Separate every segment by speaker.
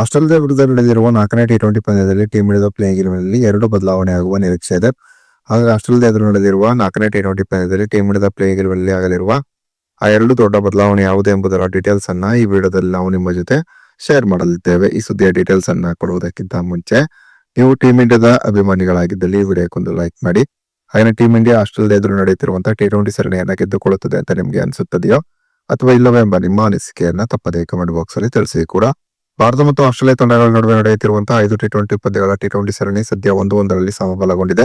Speaker 1: ಆಸ್ಟ್ರೇಲಿಯಾದ ವಿರುದ್ಧ ನಡೆದಿರುವ ನಾಲ್ಕನೇ ಟಿ ಟ್ವೆಂಟಿ ಪಂದ್ಯದಲ್ಲಿ ಟೀಮ್ ಇಂಡಿಯಾದ ಪ್ಲೇಯಿಂಗ್ ಇಲೆವೆನ್ನಲ್ಲಿ ಎರಡು ಬದಲಾವಣೆ ಆಗುವ ನಿರೀಕ್ಷೆ ಇದೆ. ಹಾಗೆ ಆಸ್ಟ್ರೇಲಿಯಾದ ಎದುರು ನಡೆದಿರುವ ನಾಲ್ಕನೇ ಟಿ ಟ್ವೆಂಟಿ ಪಂದ್ಯದಲ್ಲಿ ಟೀಮ್ ಇಂಡಿಯಾದ ಪ್ಲೇಯಿಂಗ್ ಇಲೆವೆನ್ನಲ್ಲಿ ಆಗಲಿರುವ ಆ ಎರಡು ದೊಡ್ಡ ಬದಲಾವಣೆ ಯಾವುದು ಎಂಬುದರ ಡೀಟೇಲ್ಸ್ ಅನ್ನ ಈ ವಿಡಿಯೋದಲ್ಲಿ ನಾವು ನಿಮ್ಮ ಜೊತೆ ಶೇರ್ ಮಾಡಲಿದ್ದೇವೆ. ಈ ಸುದ್ದಿಯ ಡೀಟೇಲ್ಸ್ ಅನ್ನ ಕೊಡುವುದಕ್ಕಿಂತ ಮುಂಚೆ ನೀವು ಟೀಮ್ ಇಂಡಿಯಾದ ಅಭಿಮಾನಿಗಳಾಗಿದ್ದಲ್ಲಿ ಈ ವಿಡಿಯೋಕ್ಕೊಂದು ಲೈಕ್ ಮಾಡಿ. ಹಾಗೆ ಟೀಮ್ ಇಂಡಿಯಾ ಆಸ್ಟ್ರೇಲಿಯಾ ಎದುರು ನಡೆಯುತ್ತಿರುವಂತಹ ಟಿ ಟ್ವೆಂಟಿ ಸರಣಿಯನ್ನ ಗೆದ್ದುಕೊಳ್ಳುತ್ತದೆ ಅಂತ ನಿಮ್ಗೆ ಅನಿಸುತ್ತದೆಯೋ ಅಥವಾ ಇಲ್ಲವೇ ಎಂಬ ನಿಮ್ಮ ಅನಿಸಿಕೆಯನ್ನ ತಪ್ಪದೇ ಕಮೆಂಟ್ ಬಾಕ್ಸ್ ಅಲ್ಲಿ ತಿಳಿಸಿ ಕೂಡ ಭಾರತ ಮತ್ತು ಆಸ್ಟ್ರೇಲಿಯಾ ತಂಡಗಳ ನಡುವೆ ನಡೆಯುತ್ತಿರುವಂತಹ ಐದು ಟಿ ಟ್ವೆಂಟಿ ಪಂದ್ಯಗಳ ಟಿ ಟ್ವೆಂಟಿ ಸರಣಿ ಸದ್ಯ ಒಂದು ಒಂದರಲ್ಲಿ ಸಮಬಲಗೊಂಡಿದೆ.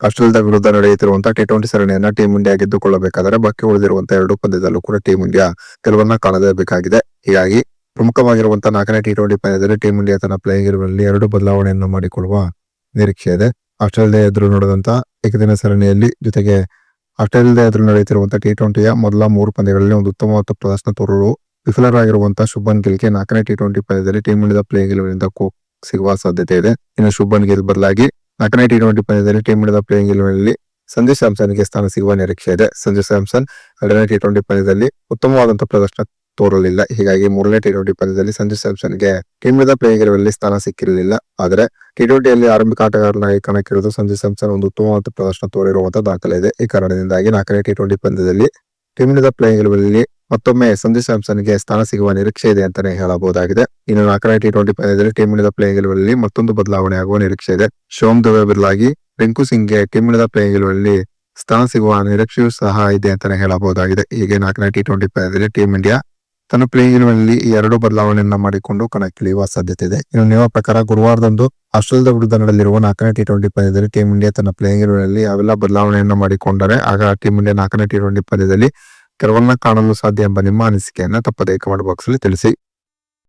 Speaker 1: ಆಸ್ಟ್ರೇಲಿಯಾದ ವಿರುದ್ಧ ನಡೆಯುತ್ತಿರುವಂತಹ ಟಿ ಟ್ವೆಂಟಿ ಸರಣಿಯನ್ನ ಟೀಮ್ ಇಂಡಿಯಾ ಗೆದ್ದುಕೊಳ್ಳಬೇಕಾದರೆ ಬಾಕಿ ಉಳಿದಿರುವಂತಹ ಎರಡು ಪಂದ್ಯದಲ್ಲೂ ಕೂಡ ಟೀಮ್ ಇಂಡಿಯಾ ಗೆಲುವನ್ನ ಕಾಣಲೇಬೇಕಾಗಿದೆ. ಹೀಗಾಗಿ ಪ್ರಮುಖವಾಗಿರುವಂತಹ ನಾಲ್ಕನೇ ಟಿ ಟ್ವೆಂಟಿ ಪಂದ್ಯದಲ್ಲಿ ಟೀಮ್ ಇಂಡಿಯಾ ತನ್ನ ಪ್ಲೇಯಿಂಗ್ ಇರುವಲ್ಲಿ ಎರಡು ಬದಲಾವಣೆಯನ್ನು ಮಾಡಿಕೊಳ್ಳುವ ನಿರೀಕ್ಷೆ ಇದೆ. ಆಸ್ಟ್ರೇಲಿಯಾ ಎದುರು ನೋಡಿದಂತಹ ಏಕದಿನ ಸರಣಿಯಲ್ಲಿ ಜೊತೆಗೆ ಆಸ್ಟ್ರೇಲಿಯಾ ಎದುರು ನಡೆಯುತ್ತಿರುವಂತಹ ಟಿ ಟ್ವೆಂಟಿಯ ಮೊದಲ ಮೂರು ಪಂದ್ಯಗಳಲ್ಲಿ ಒಂದು ಉತ್ತಮವಾದ ಪ್ರದರ್ಶನ ತೋರಲು ವಿಫಲರಾಗಿರುವಂತಹ ಶುಭನ್ ಗಿಲ್ಗೆ ನಾಲ್ಕನೇ ಟಿ ಟ್ವೆಂಟಿ ಪಂದ್ಯದಲ್ಲಿ ಟೀಮ್ ಇಂಡಿಯಾದ ಪ್ಲೇಯಿಂಗ್ ಗೆಲುವಿನಿಂದ ಕೋಕ್ ಸಿಗುವ ಸಾಧ್ಯತೆ ಇದೆ. ಇನ್ನು ಶುಭನ್ ಗಿಲ್ ಬದಲಾಗಿ ನಾಲ್ಕನೇ ಟಿ ಟ್ವೆಂಟಿ ಪಂದ್ಯದಲ್ಲಿ ಟೀಮ್ ಇಂಡಿಯಾದ ಪ್ಲೇಯಿಂಗ್ ಗೆಲುವಿನಲ್ಲಿ ಸಂಜು ಸ್ಯಾಮ್ಸನ್ಗೆ ಸ್ಥಾನ ಸಿಗುವ ನಿರೀಕ್ಷೆ ಇದೆ. ಸಂಜು ಸ್ಯಾಮ್ಸನ್ ಎರಡನೇ ಟಿ ಟ್ವೆಂಟಿ ಪಂದ್ಯದಲ್ಲಿ ಉತ್ತಮವಾದಂತಹ ಪ್ರದರ್ಶನ ತೋರಲಿಲ್ಲ. ಹೀಗಾಗಿ ಮೂರನೇ ಟಿ ಟ್ವೆಂಟಿ ಪಂದ್ಯದಲ್ಲಿ ಸಂಜು ಸ್ಯಾಮ್ಸನ್ಗೆ ಟೀಮ್ ಇಂಡಿಯಾದ ಪ್ಲೇಯಿಂಗ್ನಲ್ಲಿ ಸ್ಥಾನ ಸಿಕ್ಕಿರಲಿಲ್ಲ. ಆದರೆ ಟಿ ಟ್ವೆಂಟಿಯಲ್ಲಿ ಆರಂಭಿಕ ಆಟಗಾರನಾಗಿ ಕಣಕ್ಕಿಳಿದು ಸಂಜು ಸ್ಯಾಮ್ಸನ್ ಒಂದು ಉತ್ತಮವಾದ ಪ್ರದರ್ಶನ ತೋರಿರುವಂತಹ ದಾಖಲೆ ಇದೆ. ಈ ಕಾರಣದಿಂದಾಗಿ ನಾಲ್ಕನೇ ಟಿ ಟ್ವೆಂಟಿ ಪಂದ್ಯದಲ್ಲಿ ಟೀಮ್ ಇಂಡಿಯಾದ ಪ್ಲೇಯಿಂಗ್ ಇಲೆವೆನ್ನಲ್ಲಿ ಮತ್ತೊಮ್ಮೆ ಸಂಜು ಸ್ಯಾಮ್ಸನ್ಗೆ ಸ್ಥಾನ ಸಿಗುವ ನಿರೀಕ್ಷೆ ಇದೆ ಅಂತಾನೆ ಹೇಳಬಹುದಾಗಿದೆ. ಇನ್ನು ನಾಲ್ಕನೇ ಟಿ ಟ್ವೆಂಟಿ ಪಂದ್ಯದಲ್ಲಿ ಟೀಮ್ ಇಂಡಿಯಾದ ಪ್ಲೇಯಿಂಗ್ ಇಲ್ವಲ್ಲಿ ಮತ್ತೊಂದು ಬದಲಾವಣೆ ಆಗುವ ನಿರೀಕ್ಷೆ ಇದೆ. ಶೋಮ್ ದುಬೆ ಬದಲಾಗಿ ರಿಂಕು ಸಿಂಗ್ಗೆ ಟೀಮ್ ಇಂಡಿಯಾದ ಪ್ಲೇಯಿಂಗ್ ಇಲ್ವಲ್ಲಿ ಸ್ಥಾನ ಸಿಗುವ ನಿರೀಕ್ಷೆಯೂ ಸಹ ಇದೆ ಅಂತಾನೆ ಹೇಳಬಹುದಾಗಿದೆ. ಹೀಗೆ ನಾಲ್ಕನೇ ಟಿ ಟ್ವೆಂಟಿ ಪಂದ್ಯದಲ್ಲಿ ಟೀಮ್ ಇಂಡಿಯಾ ತನ್ನ ಪ್ಲೇಯಿಂಗ್ ಈ ಎರಡು ಬದಲಾವಣೆಯನ್ನ ಮಾಡಿಕೊಂಡು ಕಣಕ್ಕಿಳಿಯುವ ಸಾಧ್ಯತೆ ಇದೆ. ಇನ್ನು ನಿಮ್ಮ ಪ್ರಕಾರ ಗುರುವಾರದಂದು ಆಸ್ಟ್ರೇಲಿಯಾದ ವಿರುದ್ಧ ನಡೆಯಲಿರುವ ನಾಲ್ಕನೇ ಟಿ ಟ್ವೆಂಟಿ ಪಂದ್ಯದಲ್ಲಿ ಟೀಮ್ ಇಂಡಿಯಾ ತನ್ನ ಪ್ಲೇಯಿಂಗ್ ಇಲೆವೆನ್ನಲ್ಲಿ ಅವೆಲ್ಲ ಬದಲಾವಣೆಯನ್ನ ಮಾಡಿಕೊಂಡರೆ, ಆಗ ಟೀಮ್ ಇಂಡಿಯಾ ನಾಲ್ಕನೇ ಟಿ ಟ್ವೆಂಟಿ ಪಂದ್ಯದಲ್ಲಿ ಕೆಲವನ್ನ ಕಾಣಲು ಸಾಧ್ಯ ಎಂಬ ನಿಮ್ಮ ಅನಿಸಿಕೆಯನ್ನ ತಪ್ಪದೇ ಕಮೆಂಟ್ ಬಾಕ್ಸ್ ಅಲ್ಲಿ ತಿಳಿಸಿ.